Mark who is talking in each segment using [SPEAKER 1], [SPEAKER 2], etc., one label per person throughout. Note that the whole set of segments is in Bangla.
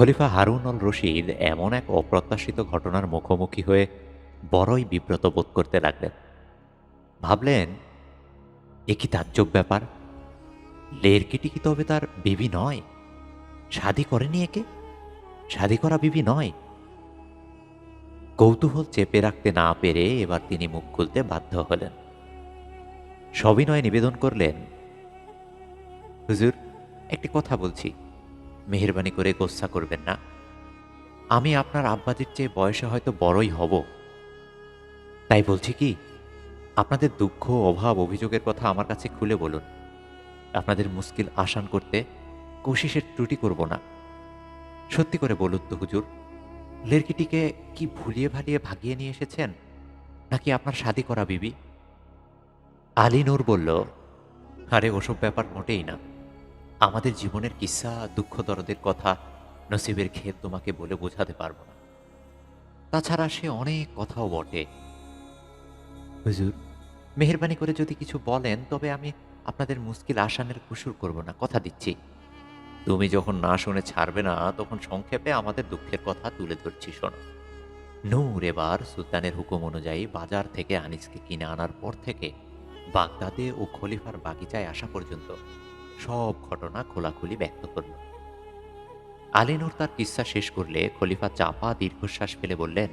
[SPEAKER 1] খলিফা হারুন অল রশিদ এমন এক অপ্রত্যাশিত ঘটনার মুখোমুখি হয়ে বড়ই বিব্রত বোধ করতে লাগলেন। ভাবলেন, এ কি তাজ্জব ব্যাপার? লেরকিটি কি তবে তার বিবি নয়? শাদি করেনি একে? শাদি করা বিবি নয়? কৌতূহল চেপে রাখতে না পেরে এবার তিনি মুখ খুলতে বাধ্য হলেন। সবিনয় নিবেদন করলেন, হুজুর, একটি কথা বলছি। মেহরবানি করে গোসা করবেন না। আমি আপনার আব্বাজির চেয়ে বয়সে হয়তো বড়ই হব। তাই বলছি কি, আপনাদের দুঃখ অভাব অভিযোগের কথা আমার কাছে খুলে বলুন। আপনাদের মুশকিল আসান করতে কোশিসের ত্রুটি করব না। সত্যি করে বলুন তো হুজুর, লেরকিটিকে কি ভুলিয়ে ভালিয়ে ভাগিয়ে নিয়ে এসেছেন, নাকি আপনার শাদি করা বিবি? আলী বলল, আরে ওসব ব্যাপার মোটেই না। আমাদের জীবনের কিসা দুঃখ দরদের কথা নসিবের ক্ষেত তোমাকে বলে বোঝাতে পারব না। তাছাড়া সে অনেক কথাও বটে। হুজুর, মেহরবানি করে যদি কিছু বলেন, তবে আমি আপনাদের মুশকিল আসানের কুসুর করব না, কথা দিচ্ছি। তুমি যখন না শুনে ছাড়বে না, তখন সংক্ষেপে আমাদের দুঃখের কথা তুলে ধরছি, শোনো। নূর এবার সুলতানের হুকুম অনুযায়ী বাজার থেকে আনিসকে কিনে আনার পর থেকে বাগদাদে ও খলিফার বাগিচায় আসা পর্যন্ত সব ঘটনা খোলাখুলি ব্যক্ত করল। আলিনুর তার কিস্সা শেষ করলে খলিফা চাপা দীর্ঘশ্বাস ফেলে বললেন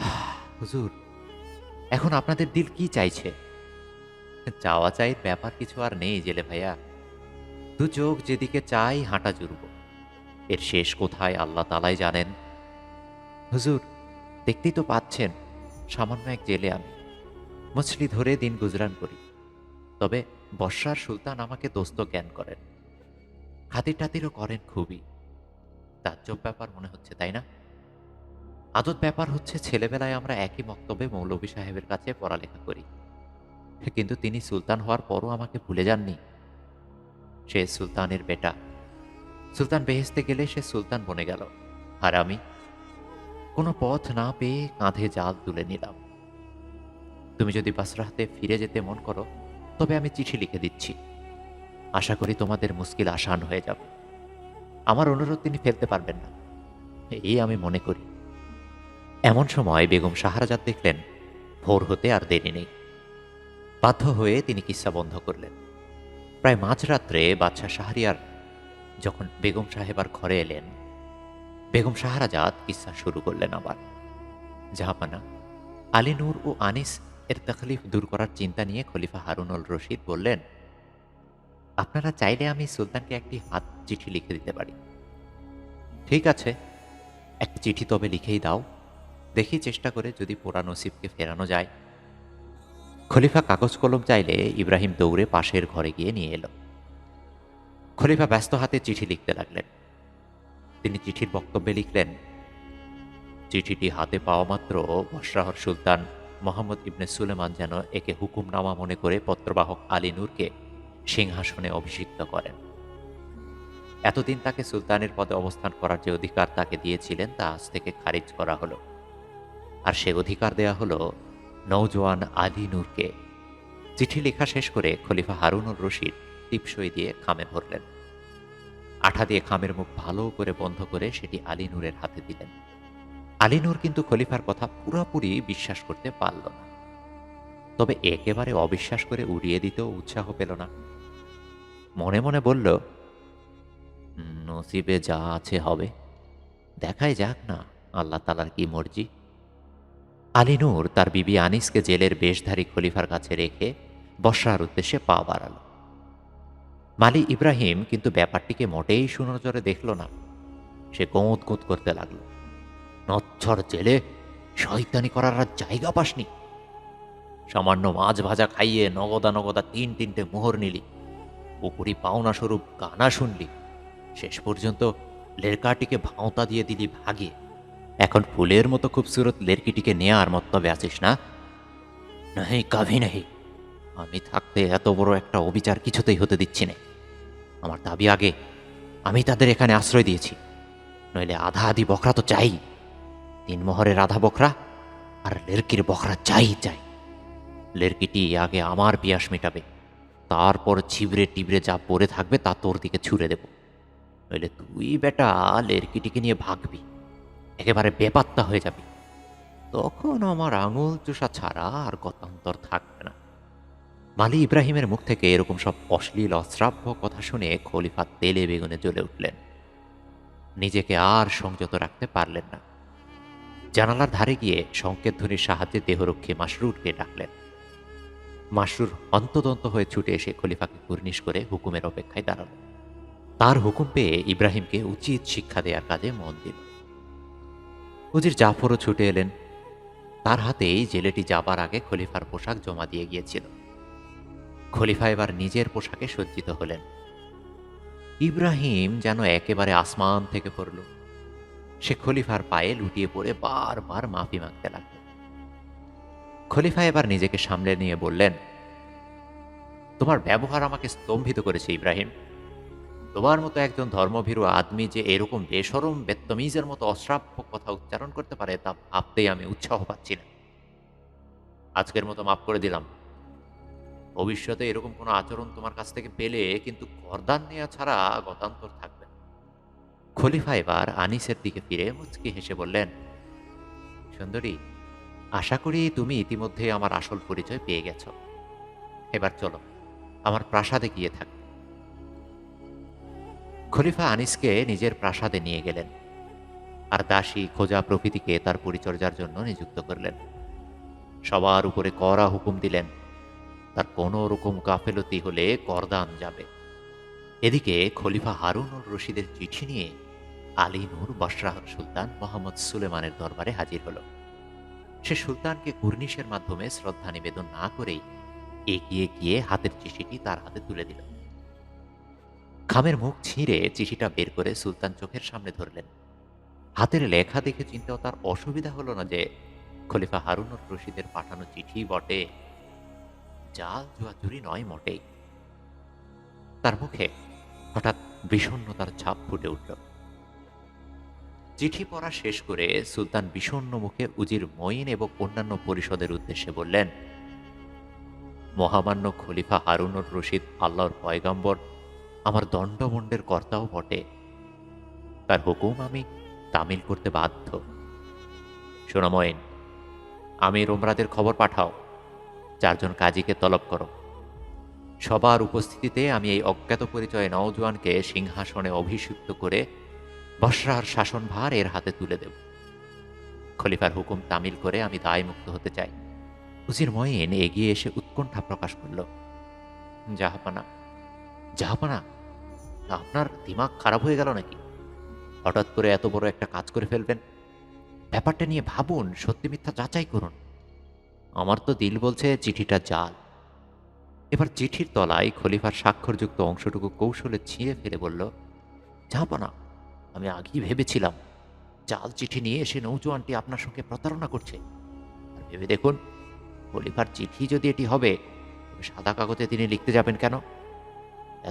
[SPEAKER 1] "হাহ, হুজুর এখন আপনাদের দিল কি চাইছে? চাওয়া চাইর ব্যাপার কিছু আর নেই জেলে ভাইয়া। দু চোখ যেদিকে চাই হাঁটা জুড়ব। এর শেষ কোথায় আল্লাহ তালাই জানেন। হুজুর দেখতেই তো পাচ্ছেন সামান্য এক জেলে আমি। মছলি ধরে দিন গুজরান করি। তবে বর্ষার সুলতান আমাকে দোস্ত জ্ঞান করেন। খাতির টাতিরও করেন খুবই। তাজ্জব ব্যাপার মনে হচ্ছে, তাই না? আদত ব্যাপার হচ্ছে, ছেলেবেলায় আমরা একই মক্তবে মৌলভী সাহেবের কাছে পড়ালেখা করি। কিন্তু তিনি সুলতান হওয়ার পরও আমাকে ভুলে যাননি। সে সুলতানের বেটা। সুলতান বেহেস্তে গেলে সে সুলতান বনে গেল। আর আমি কোনো পথ না পেয়ে কাঁধে জাল তুলে নিলাম। তুমি যদি বাসরাহাতে ফিরে যেতে মন করো তবে আমি চিঠি লিখে দিচ্ছি। আশা করি তোমাদের মুশকিল আসান হয়ে যাবে। আমার অনুরোধ তিনি ফেলতে পারবেন না। এই আমি মনে করি। এমন সময় বেগম সাহারাজাত দেখলেন, ভোর হতে আর দেরি নেই। বাধ্য হয়ে তিনি কিস্সা বন্ধ করলেন। প্রায় মাঝরাত্রে বাদশাহ শাহরিয়ার যখন বেগম সাহেবার ঘরে এলেন, বেগম সাহারাজাত কিস্সা শুরু করলেন আবার। জাহাপানা আলী নূর ও আনিস এর তকলিফ দূর করার চিন্তা নিয়ে খলিফা হারুনুল রশিদ বললেন, আপনারা চাইলে আমি সুলতানকে একটি হাত চিঠি লিখে দিতে পারি। ঠিক আছে, একটা চিঠি তবে লিখেই দাও। দেখি চেষ্টা করে যদি পোড়া নসিবকে ফেরানো যায়। খলিফা কাগজ কলম চাইলে ইব্রাহিম দৌড়ে পাশের ঘরে গিয়ে নিয়ে এলো। খলিফা ব্যস্ত হাতে চিঠি লিখতে লাগলেন। তিনি চিঠির বক্তব্যে লিখলেন, চিঠিটি হাতে পাওয়া মাত্র বসরাহর সুলতান মোহাম্মদ ইবনে সুলেমান যেন একে হুকুমনামা মনে করে পত্রবাহক আলী নূরকে সিংহাসনে অভিষিক্ত করেন। এতদিন তাকে সুলতানের পদে অবস্থান করার যে অধিকার তাকে দিয়েছিলেন তা আজ থেকে খারিজ করা হলো। আর সে অধিকার দেয়া হলো নৌজওয়ান আলী নূরকে। চিঠি লেখা শেষ করে খলিফা হারুনুর রশিদ টিপসই দিয়ে খামে ভরলেন। আঠা দিয়ে খামের মুখ ভালো করে বন্ধ করে সেটি আলী নূরের হাতে দিলেন। আলী নূর কিন্তু খলিফার কথা পুরোপুরি বিশ্বাস করতে পারল না। তবে একেবারে অবিশ্বাস করে উড়িয়ে দিতেও উৎসাহ পেল না। মনে মনে বলল, নসিবে যা আছে হবে। দেখাই যাক না আল্লাহ তালার কি মর্জি। আলী নূর তার বিবি আনিসকে জেলের বেশধারী খলিফার কাছে রেখে বর্ষার উদ্দেশ্যে পা বাড়াল। মালি ইব্রাহিম কিন্তু ব্যাপারটিকে মোটেই সুনজরে দেখল না। সে গোঁত গোঁত করতে লাগল। নচ্ছর জেলে শয়তানি করার আর জায়গা পাসনি। সামান্য মাছ ভাজা খাইয়ে নগদা নগদা তিন তিনটে মোহর নিলি। পুকুরি পাওনা স্বরূপ গানা শুনলি। শেষ পর্যন্ত লেরকাটিকে ভাঁওতা দিয়ে দিলি ভাগে। এখন ফুলের মতো খুবসুরত লেরকিটিকে নেয়ার মতবে আছিস না? নাহি কাভি নাহি আমি থাকতে এত বড় একটা অবিচার কিছুতেই হতে দিচ্ছি না। আমার দাবি আগে, আমি তাদের এখানে আশ্রয় দিয়েছি। নইলে আধা আধি বকরা তো চাই। তিন মোহরের আধা বকরা আর লেরকির বকরা চাই চাই লেরকিটি আগে আমার পিয়াস মেটাবে, তারপর ছিবড়ে টিবড়ে যা পড়ে থাকবে তা তোর দিকে ছুড়ে দেব। নইলে তুই বেটা লেরকিটিকে নিয়ে ভাগবি, একেবারে বেপাত্তা হয়ে যাবি। তখন আমার আঙুল চুষা ছাড়া আর গতান্তর থাকবে না। মালি ইব্রাহিমের মুখ থেকে এরকম সব অশ্লীল, অশ্রাব্য কথা শুনে খলিফা তেলে বেগুনে জ্বলে উঠলেন। নিজেকে আর সংযত রাখতে পারলেন না। জানালার ধারে গিয়ে সংকেত ধ্বনির সাহায্যে দেহরক্ষী মাসরুরকে ডাকলেন। মাসরুর অন্তদন্ত হয়ে ছুটে এসে খলিফাকে কুর্নিশ করে হুকুমের অপেক্ষায় দাঁড়াল। তার হুকুম পেয়ে ইব্রাহিমকে উচিত শিক্ষা দেওয়ার কাজে মন দিল। উজির জাফরও ছুটে এলেন। তার হাতেই জেলেটি যাবার আগে খলিফার পোশাক জমা দিয়ে গিয়েছিল। খলিফা এবার নিজের পোশাকে সজ্জিত হলেন। ইব্রাহিম যেন একেবারে আসমান থেকে পড়ল। সে খলিফার পায়ে লুটিয়ে পড়ে বারবার মাফি মাগতে লাগল। খলিফা এবার নিজেকে সামলে নিয়ে বললেন, তোমার ব্যবহার আমাকে স্তম্ভিত করেছে, ইব্রাহিম। তোমার মতো একজন ধর্মভীরু আদমি যে এরকম বেসরম বেত্তমিজের মতো অশ্রাব্য কথা উচ্চারণ করতে পারে, তা ভাবতেই আমি উৎসাহ পাচ্ছি না। আজকের মতো মাফ করে দিলাম। ভবিষ্যতে এরকম কোনো আচরণ তোমার কাছ থেকে পেলে কিন্তু করদান নেওয়া ছাড়া গতান্তর থাকবে। খলিফা এবার আনিসের দিকে ফিরে মুচকি হেসে বললেন, সুন্দরী, আশা করি তুমি ইতিমধ্যে আমার আসল পরিচয় পেয়ে গেছ। এবার চলো, আমার প্রাসাদে গিয়ে থাক। খলিফা আনিসকে নিজের প্রাসাদে নিয়ে গেলেন আর দাসী খোঁজা প্রকৃতিকে তার পরিচর্যার জন্য নিযুক্ত করলেন। সবার উপরে কড়া হুকুম দিলেন, তার কোনো রকম গাফেলতি হলে করদান যাবে। এদিকে খলিফা হারুনুর রশিদের চিঠি নিয়ে আলী নূর বাসরাহ সুলতান মোহাম্মদ সুলেমানের দরবারে হাজির হল। সে সুলতানকে কুর্নিশের মাধ্যমে শ্রদ্ধা নিবেদন না করেই এগিয়ে গিয়ে হাতের চিঠিটি তার হাতে তুলে দিল। খামের মুখ ছিঁড়ে চিঠিটা বের করে সুলতান চোখের সামনে ধরলেন। হাতের লেখা দেখে চিন্তাও তার অসুবিধা হলো না যে খলিফা হারুনুর রশিদের পাঠানো চিঠি বটে। জাল জুয়াচুরি নয় মোটেই। তার মুখে হঠাৎ বিষণ্ণতার ছাপ ফুটে উঠল। চিঠি পড়া শেষ করে সুলতান বিষণ্ণ মুখে উজির মঈন এবং অন্যান্য পরিষদের উদ্দেশ্যে বললেন, মহামান্য খলিফা হারুনুর রশিদ আল্লাহর পয়গাম্বর, আমার দণ্ডমণ্ডের কর্তাও বটে। তার হুকুম আমি তামিল করতে বাধ্য। সোনাময়েন আমি রোমরাদের খবর পাঠাও, চারজন কাজীকে তলব করো। সবার উপস্থিতিতে আমি এই অজ্ঞাত পরিচয়ে নওজোয়ানকে সিংহাসনে অভিষিক্ত করে বসরার শাসনভার এর হাতে তুলে দেব। খলিফার হুকুম তামিল করে আমি দায়মুক্ত হতে চাই। উজির ময়েন এগিয়ে এসে উৎকণ্ঠা প্রকাশ করল, জাহাপানা জাহাপানা, আপনার দিমাগ খারাপ হয়ে গেল নাকি? হঠাৎ করে এত বড় একটা কাজ করে ফেলবেন। ব্যাপারটা নিয়ে ভাবুন, সত্যি মিথ্যা যাচাই করুন। আমার তো দিল বলছে চিঠিটা জাল। এবার চিঠির তলায় খলিফার স্বাক্ষরযুক্ত অংশটুকু কৌশলে ছিঁড়ে ফেলে বলল, জাহাপানা আমি আগেই ভেবেছিলাম জাল চিঠি নিয়ে এসে নৌজোয়ানটি আপনার সঙ্গে প্রতারণা করছে। আর ভেবে দেখুন খলিফার চিঠি যদি এটি হবে সাদা কাগজে তিনি লিখতে যাবেন কেন?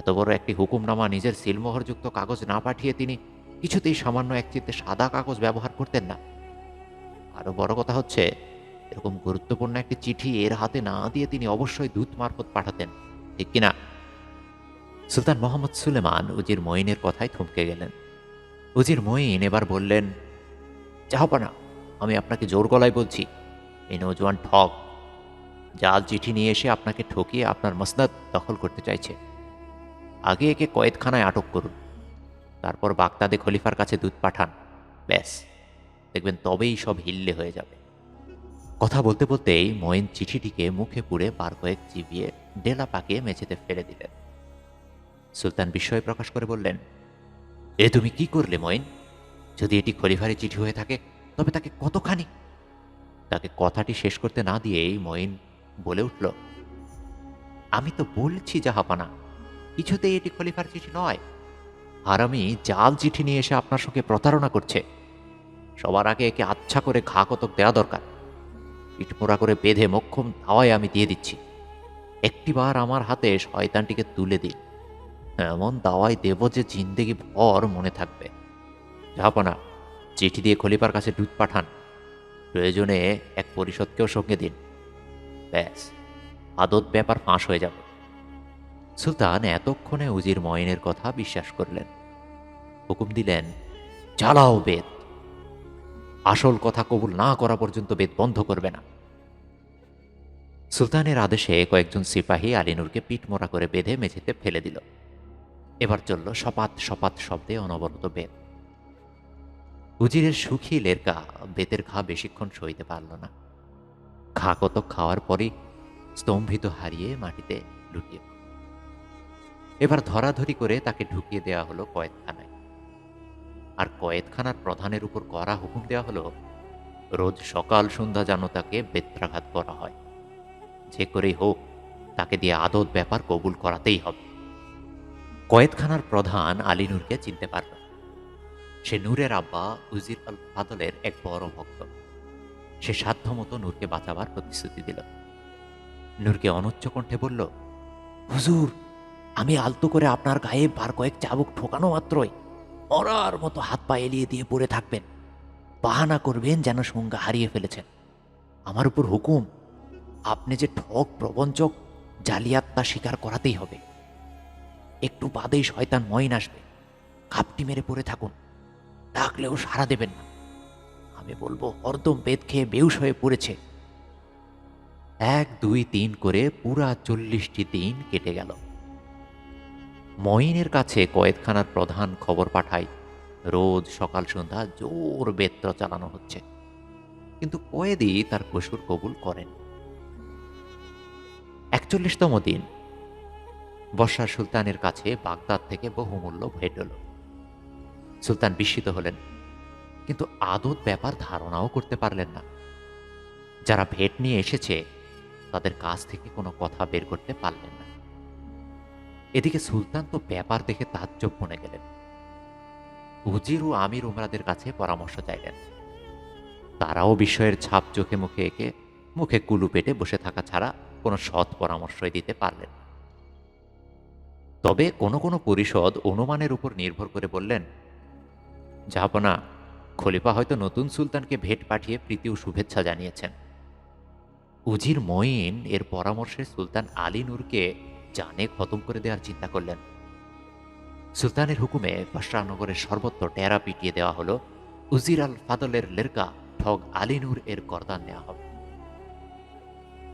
[SPEAKER 1] এত বড় একটি হুকুমনামা নিজের সিলমোহরযুক্ত কাগজ না পাঠিয়ে তিনি কিছুতেই সামান্য এক চিত্তে সাদা কাগজ ব্যবহার করতেন না। আরও বড় কথা হচ্ছে, এরকম গুরুত্বপূর্ণ একটি চিঠি এর হাতে না দিয়ে তিনি অবশ্যই দূত মারফত পাঠাতেন, ঠিক কিনা? সুলতান মোহাম্মদ সুলেমান উজির মঈনের কথায় থমকে গেলেন। উজির মঈন এবার বললেন চাহপানা আমি আপনাকে জোর গলায় বলছি, এই নৌজওয়ান ঠক জাল চিঠি নিয়ে এসে আপনাকে ঠকিয়ে আপনার মসনাদ দখল করতে চাইছে। আগে একে কয়েদখানায় আটক করুন, তারপর বাগদাদে খলিফার কাছে দুধ পাঠান, ব্যাস, দেখবেন তবেই সব হিল্লে হয়ে যাবে। কথা বলতে বলতেই মঈন চিঠিটিকে মুখে পুড়ে বার কয়েক চিবিয়ে, ডেলা পাকিয়ে মেঝেতে ফেলে দিলেন। সুলতান বিস্ময় প্রকাশ করে বললেন এ তুমি কি করলে, মঈন? যদি এটি খলিফারি চিঠি হয়ে থাকে, তবে তাকে কতখানি? তাকে কথাটি শেষ করতে না দিয়েই মঈন বলে উঠল, আমি তো বলছি, জাহাপানা, কিছুতেই এটি খলিফার চিঠি নয়। আর আমি জাল চিঠি নিয়ে এসে আপনার সঙ্গে প্রতারণা করছে। সবার আগে একে আচ্ছা করে ঘা কতক দেওয়া দরকার। পিঠমোড়া করে বেঁধে মক্ষম ধাওয়ায় আমি দিয়ে দিচ্ছি। একটিবার আমার হাতে শয়তানটিকে তুলে দিন। এমন দাওয়াই দেব যে জিন্দেগি ভর মনে থাকবে। যাপনা চিঠি দিয়ে খলিফার কাছে দুধ পাঠান। প্রয়োজনে এক পরিষদকেও সঙ্গে দিন। ব্যাস, আদত ব্যাপার ফাঁস হয়ে যাবে। সুলতান এতক্ষণে উজির ময়নের কথা বিশ্বাস করলেন। হুকুম দিলেন, চালাও বেদ। আসল কথা কবুল না করা পর্যন্ত বেদ বন্ধ করবে না। সুলতানের আদেশে কয়েকজন সিপাহী আলিনুরকে পিঠমোড়া করে বেঁধে মেঝেতে ফেলে দিল। এবার চলল সপাত সপাত শব্দে অনবরত বেদ। উজিরের সুখী লেরকা বেতের ঘা বেশিক্ষণ সইতে পারল না। ঘা কত খাওয়ার পরই স্তম্ভিত হারিয়ে মাটিতে লুটিয়ে এবার ধরাধরি করে তাকে ঢুকিয়ে দেওয়া হলো কয়েদখানায় আর কয়েদখানার প্রধানের উপর করা হুকুম দেওয়া হলো, রোজ সকাল সন্ধ্যা যেন তাকে বেত্রাঘাত করা হয়। যে করেই হোক, তাকে দিয়ে আদত ব্যাপার কবুল করাতেই হবে। কয়েদখানার প্রধান আলী নূরকে চিনতে পারল। সে নূরের আব্বা উজির আল ফাদলের এক বড় ভক্ত। সে সাধ্যমতো নূরকে বাঁচাবার প্রতিশ্রুতি দিল। নূরকে অনুচ্চ কণ্ঠে বলল, হুজুর, আমি আলতো করে আপনার গায়ে বার কয়েক চাবুক ঠোকানো মাত্রই মরার মতো হাত পা এলিয়ে দিয়ে পড়ে থাকবেন। বাহানা করবেন যেন সংজ্ঞা হারিয়ে ফেলেছেন। আমার উপর হুকুম, আপনি যে ঠক প্রবঞ্চক, জালিয়াত তা স্বীকার করাতেই হবে। একটু বাদেই শয়তান মইন আসবে। খাপটি মেরে পড়ে থাকুন। ডাকলেও সাড়া দেবেন না। আমি বলব, হরদম বেদ খেয়ে বেউস হয়ে পড়েছে। এক, দুই, তিন করে পুরা চল্লিশটি দিন কেটে গেল। মঈনের কাছে কয়েদখানার প্রধান খবর পাঠায় রোজ সকাল সন্ধ্যা জোর বেত্র চালানো হচ্ছে। কিন্তু কয়েদি তার কসুর কবুল করেন। একচল্লিশতম দিন। বর্ষা সুলতানের কাছে বাগদাদ থেকে বহুমূল্য ভেট এল সুলতান বিস্মিত হলেন, কিন্তু আদত ব্যাপার ধারণাও করতে পারলেন না। যারা ভেট নিয়ে এসেছে, তাদের কাছ থেকে কোনো কথা বের করতে পারলেন না। এদিকে সুলতান তো ব্যাপার দেখে তাজ্জব মনে গেলেন। উজির ও আমির উমরাদের কাছে পরামর্শ চাইলেন। তারাও বিষয়ের ছাপ চোখে মুখে এঁকে মুখে কুলু পেটে বসে থাকা ছাড়া কোনো সৎ পরামর্শই দিতে পারলেন তবে কোনো কোনো পরিষদ অনুমানের উপর নির্ভর করে বললেন যাবনা খলিফা হয়তো নতুন সুলতানকে ভেট পাঠিয়ে প্রীতি ও শুভেচ্ছা জানিয়েছেন। উজির মঈন এর পরামর্শে সুলতান আলী নূরকে জানে খতম করে দেওয়ার চিন্তা করলেন। সুলতানের হুকুমে বাসরানগরের সর্বত্র টেরা পিটিয়ে দেওয়া হলো, উজির আল ফাদলের লেরকা ঠগ আলী নূর এর করদান নেওয়া হবে।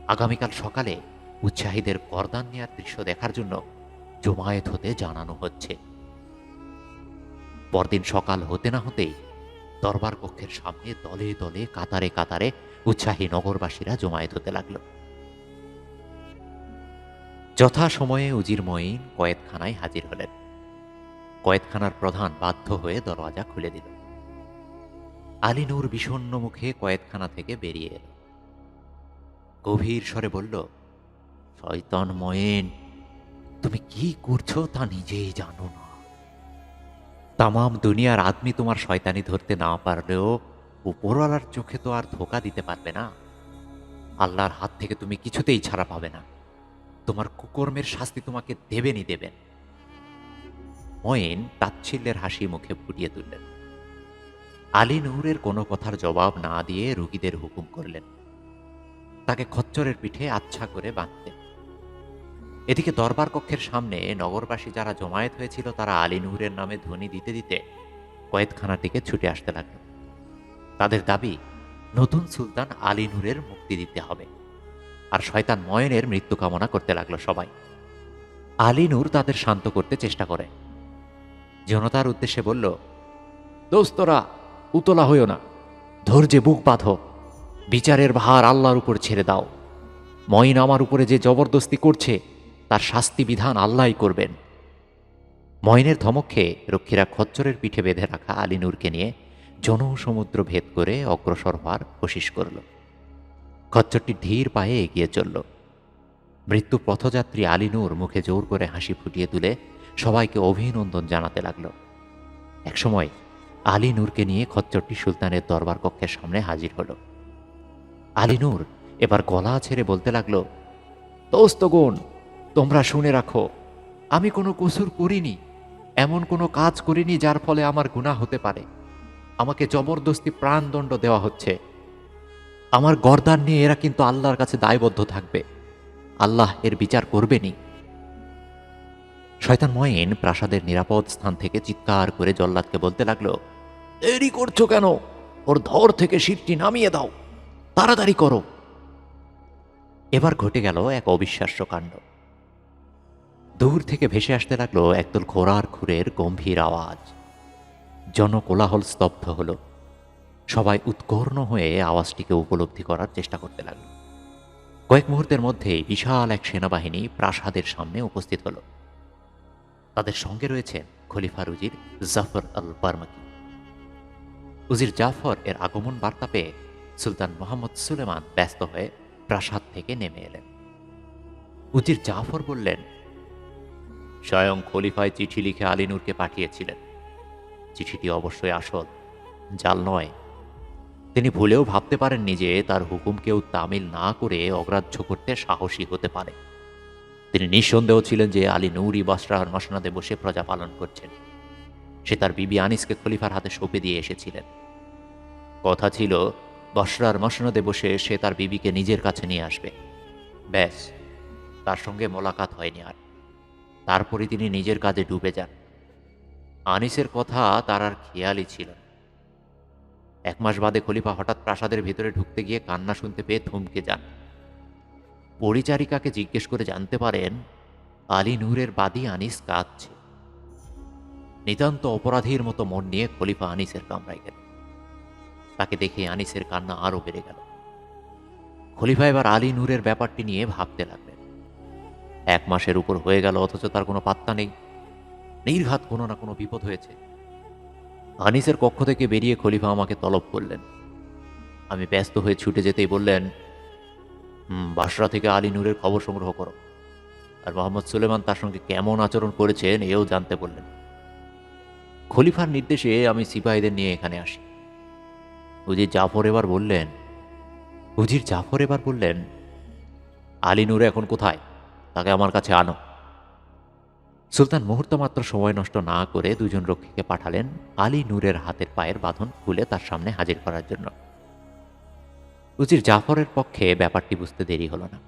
[SPEAKER 1] আগামীকাল সকালে উৎসাহীদের করদান নেওয়ার দৃশ্য দেখার জন্য জমায়েত হতে জানানো হচ্ছে। পরদিন সকাল হতে না হতেই দরবার কক্ষের সামনে দলে দলে, কাতারে কাতারে উৎসাহী নগরবাসীরা জমায়েত হতে লাগল। যথা সময়ে উজির মঈন কয়েদখানায় হাজির হলেন। কয়েদখানার প্রধান বাধ্য হয়ে দরওয়াজা খুলে দিল। আলী নূর বিষণ্ণ মুখে কয়েদখানা থেকে বেরিয়ে এল। গভীর স্বরে বলল, শয়তন ময়েন তুমি কি করছ তা নিজেই জানো না। তামাম দুনিয়ার আদমি তোমার শয়তানি ধরতে না পারলেও উপরওয়ালার চোখে তো আর ধোকা দিতে পারবে না। আল্লাহর হাত থেকে তুমি কিছুতেই ছাড়া পাবে না। তোমার কুকর্মের শাস্তি তোমাকে দেবেনই দেবেন। ময়েন তাচ্ছিল্যের হাসি মুখে ফুটিয়ে তুললেন। আলী নূরের কোনো কথার জবাব না দিয়ে রুগীদের হুকুম করলেন। তাকে খচ্চরের পিঠে আচ্ছা করে বাঁধতেন এদিকে দরবার কক্ষের সামনে নগরবাসী যারা জমায়েত হয়েছিল, তারা আলী নূরের নামে ধ্বনি দিতে দিতে কয়েদখানাটিকে ছুটে আসতে লাগল। তাদের দাবি, নতুন সুলতান আলী নূরের মুক্তি দিতে হবে। আর শয়তান ময়নের মৃত্যু কামনা করতে লাগল সবাই। আলী নূর তাদের শান্ত করতে চেষ্টা করে। জনতার উদ্দেশ্যে বলল, দোস্তরা, উতলা হইও না। ধৈর্যে বুক বাঁধো। বিচারের ভার আল্লাহর উপর ছেড়ে দাও। মঈন আমার উপরে যে জবরদস্তি করছে তার শাস্তি বিধান আল্লাহই করবেন। ময়নের ধমক্ষে রক্ষীরা খচ্চরের পিঠে বেঁধে রাখা আলিনুরকে নিয়ে জনসমুদ্র ভেদ করে অগ্রসর হওয়ার কোশিস করল। খচ্চরটি ধীর পায়ে এগিয়ে চলল। মৃত্যু পথযাত্রী আলিনুর মুখে জোর করে হাসি ফুটিয়ে তুলে সবাইকে অভিনন্দন জানাতে লাগল। একসময় আলী নূরকে নিয়ে খচ্চরটি সুলতানের দরবার কক্ষের সামনে হাজির হলো। আলী নূর এবার গলা ছেড়ে বলতে লাগল দোস্তগণ তোমরা শুনে রাখো, আমি কোনো কসুর করিনি, এমন কোনো কাজ করিনি যার ফলে আমার গুনাহ হতে পারে। আমাকে জবরদস্তি প্রাণদণ্ড দেওয়া হচ্ছে। আমার গর্দান নিয়ে এরা কিন্তু আল্লাহর কাছে দায়বদ্ধ থাকবে। আল্লাহ এর বিচার করবেনি শয়তান ময়েন প্রাসাদের নিরাপদ স্থান থেকে চিৎকার করে জল্লাদকে বলতে লাগল, দেরি করছ কেন? ওর ধর থেকে শিরটি নামিয়ে দাও। তাড়াতাড়ি করো। এবার ঘটে গেল এক অবিশ্বাস্য কাণ্ড। দূর থেকে ভেসে আসতে লাগল একদল ঘোড়ার খুরের গম্ভীর আওয়াজ। জনকোলাহল স্তব্ধ হল। সবাই উৎকর্ণ হয়ে আওয়াজটিকে উপলব্ধি করার চেষ্টা করতে লাগল। কয়েক মুহূর্তের মধ্যেই বিশাল এক সেনাবাহিনী প্রাসাদের সামনে উপস্থিত হলো। তাদের সঙ্গে রয়েছেন খলিফা রুজির জাফর আল বার্মাকি উজির জাফর এর আগমন বার্তা পেয়ে সুলতান মোহাম্মদ সুলেমান ব্যস্ত হয়ে প্রাসাদ থেকে নেমে এলেন। উজির জাফর বললেন স্বয়ং খলিফায় চিঠি লিখে আলিনুরকে পাঠিয়েছিলেন। চিঠিটি অবশ্যই আসল, জাল নয়। তিনি ভুলেও ভাবতে পারেননি যে তার হুকুম কেউ তামিল না করে অগ্রাহ্য করতে সাহসী হতে পারে। তিনি নিঃসন্দেহ ছিলেন যে আলী নৌরি বাসরাহর মাসনাদে বসে প্রজা পালন করছেন। সে তার বিবি আনিসকে খলিফার হাতে সঁপে দিয়ে এসেছিলেন। কথা ছিল বসরার মসনদে বসে সে তার বিবিকে নিজের কাছে নিয়ে আসবে। ব্যাস, তার সঙ্গে মোলাকাত হয়নি আর। তারপরে তিনি নিজের কাজে ডুবে যান। আনিসের কথা তার আর খেয়ালই ছিল এক মাস বাদে খলিফা হঠাৎ প্রাসাদের ভিতরে ঢুকতে গিয়ে কান্না শুনতে পেয়ে থমকে যান। পরিচারিকাকে জিজ্ঞেস করে জানতে পারেন, আলী নূরের বাদী আনিস কাঁদছে। নিতান্ত অপরাধীর মতো মন নিয়ে খলিফা আনিসের কামরায় গেল তাকে দেখে আনিসের কান্না আরও বেড়ে গেল। খলিফা এবার আলী নূরের ব্যাপারটি নিয়ে ভাবতে লাগলেন। এক মাসের উপর হয়ে গেল অথচ তার কোনো পাত্তা নেই। নির্ঘাত কোনো না কোনো বিপদ হয়েছে। আনিসের কক্ষ থেকে বেরিয়ে খলিফা আমাকে তলব করলেন। আমি ব্যস্ত হয়ে ছুটে যেতেই বললেন "হুম, বাসরা থেকে আলী নূরের খবর সংগ্রহ করো। আর মোহাম্মদ সুলেমান তার সঙ্গে কেমন আচরণ করেছেন এও জানতে বললেন। খলিফার নির্দেশে আমি সিপাহীদের নিয়ে এখানে আসি। উজির জাফর এবার বললেন উজির জাফর এবার বললেন আলী নূর এখন কোথায়? তাকে আমার কাছে আনো। সুলতান মুহূর্ত মাত্র সময় নষ্ট না করে দুজন রক্ষীকে পাঠালেন আলী নূরের হাতের পায়ের বাঁধন খুলে তার সামনে হাজির করার জন্য। উজির জাফরের পক্ষে ব্যাপারটি বুঝতে দেরি হলো না।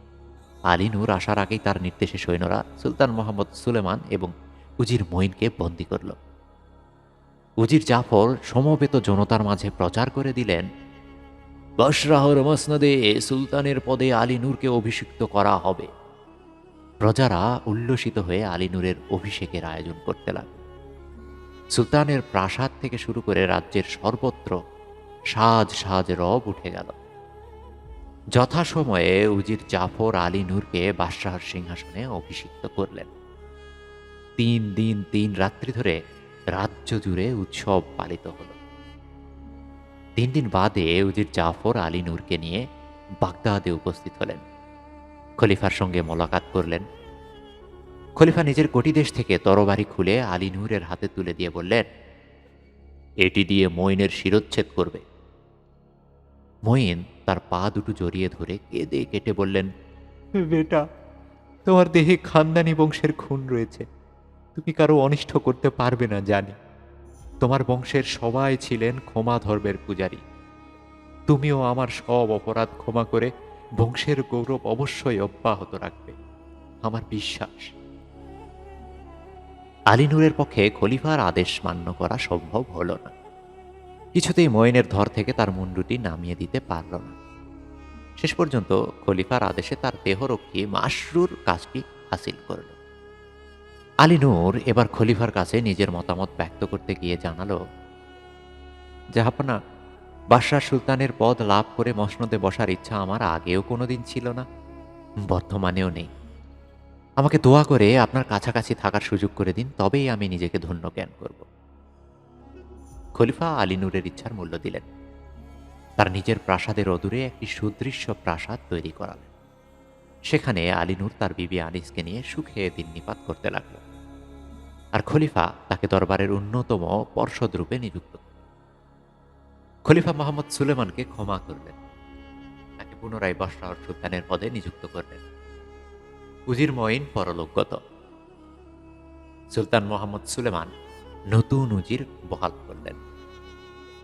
[SPEAKER 1] আলী নূর আসার আগেই তার নির্দেশে সৈন্যরা সুলতান মোহাম্মদ সুলেমান এবং উজির মঈনকে বন্দী করল। উজির জাফর সমবেত জনতার মাঝে প্রচার করে দিলেন বসরাহর মসনদে সুলতানের পদে আলী নূরকে অভিষিক্ত করা হবে। প্রজারা উল্লসিত হয়ে আলী নূরের অভিষেকের আয়োজন করতে লাগল। সুলতানের প্রাসাদ থেকে শুরু করে রাজ্যের সর্বত্র সাজ সাজ রব উঠে গেল। যথাসময়ে উজির জাফর আলী নূরকে বাদশাহর সিংহাসনে অভিষিক্ত করলেন। তিন দিন তিন রাত্রি ধরে রাজ্য জুড়ে উৎসব পালিত হল। তিন দিন বাদে উজির জাফর আলী নূরকে নিয়ে বাগদাদে উপস্থিত হলেন। খলিফার সঙ্গে মোলাকাত করলেন। খলিফা নিজের কোটিদেশ থেকে তরবারি খুলে আলী নূরের হাতে তুলে দিয়ে বললেন, এটি দিয়ে মইনের শিরোচ্ছেদ করবে। মইন তার পা দুটো জড়িয়ে ধরে কেঁদে কেটে বললেন,
[SPEAKER 2] বেটা, তোমার দেহে খানদানি বংশের খুন রয়েছে। তুমি কারও অনিষ্ট করতে পারবে না, জানি। তোমার বংশের সবাই ছিলেন ক্ষমা ধর্মের পূজারী। তুমিও আমার সব অপরাধ ক্ষমা করে বংশের গৌরব অবশ্যই অব্যাহত রাখবে। আমার বিশ্বাস।
[SPEAKER 1] আলিনুরের পক্ষে খলিফার আদেশ মান্য করা সম্ভব হল না। কিছুতেই মঈনের ধর থেকে তার মুন্ডুটি নামিয়ে দিতে পারল না। শেষ পর্যন্ত খলিফার আদেশে তার দেহরক্ষী মাসরুর কাজটি হাসিল করল। আলিনুর এবার খলিফার কাছে নিজের মতামত ব্যক্ত করতে গিয়ে জানালো জাহাপনা বাদশাহ সুলতানের পদ লাভ করে মসনদে বসার ইচ্ছা আমার আগেও কোনোদিন ছিল না, বর্তমানেও নেই। আমাকে দোয়া করে আপনার কাছাকাছি থাকার সুযোগ করে দিন, তবেই আমি নিজেকে ধন্য জ্ঞান করব। খলিফা আলী নূরের ইচ্ছার মূল্য দিলেন। তার নিজের প্রাসাদের অদূরে একটি সুদৃশ্য প্রাসাদ তৈরি করালেন। সেখানে আলী নূর তার বিবি আনিসকে নিয়ে সুখে দিন্নিপাত করতে লাগল। আর খলিফা তাকে দরবারের অন্যতম পর্ষদ রূপে নিযুক্ত। খলিফা মোহাম্মদ সুলেমানকে ক্ষমা করলেন তাকে পুনরায় বসরাহর সুলতানের পদে নিযুক্ত করলেন উজির মঈন পরলোকগত। সুলতান মোহাম্মদ সুলেমান নতুন উজির বহাল করলেন।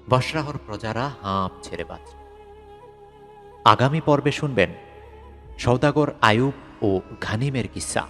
[SPEAKER 1] বসরাহর প্রজারা হাঁপ ছেড়ে বাঁচল। আগামী পর্বে শুনবেন সৌদাগর আয়ুব ও ঘানিমের কিসা।